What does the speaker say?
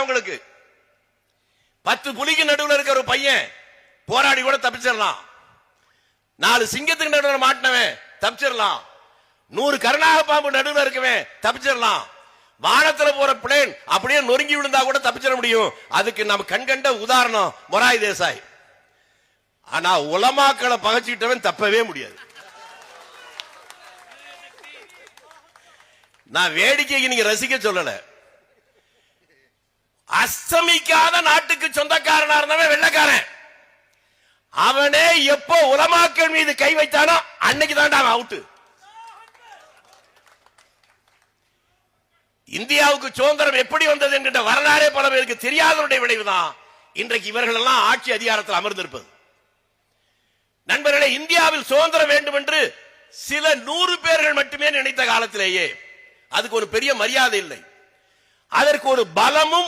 உங்களுக்கு? பத்து புலிக்கு நடுவில் இருக்கிற ஒரு பையன் போராடி கூட தப்பிச்சிடலாம். நாலு சிங்கத்துக்கு நடுவில் மாட்டினவன் தப்பிச்சிடலாம். நூறு கருணாக பாம்பு நடுவில் இருக்கவன் தப்பிச்சிடலாம். வானத்துல போற பிளேன் அப்படியே நொறுங்கி விழுந்தா கூட தப்பிச்சிட முடியும். அதுக்கு நம்ம கண்கண்ட உதாரணம் மொராய் தேசாய். ஆனா உலமாக்களை பகச்சிக்கிட்டவன் தப்பவே முடியாது. நான் வேடிக்கைக்கு நீங்க ரசிக்க சொல்லலை. அஸ்தமிக்காத நாட்டுக்கு சொந்தக்காரனா இருந்தவன் வெள்ளக்காரன். அவனே எப்போ உலமாக்கள் மீது கை வைத்தானோ அன்னைக்கு தான்டா அவன் அவுட்டு இந்தியாவுக்கு சுதந்திரம் எப்படி வந்தது என்கின்ற வரலாறே பல பேருக்கு தெரியாதவருடைய விளைவுதான். இன்றைக்கு இவர்கள் எல்லாம் ஆட்சி அதிகாரத்தில் அமர்ந்திருப்பது. நண்பர்களே இந்தியாவில் சுதந்திரம் வேண்டும் என்று சில நூறு பேர்கள் மட்டுமே நினைத்த காலத்திலேயே அதுக்கு ஒரு பெரிய மரியாதை இல்லை. அதற்கு ஒரு பலமும்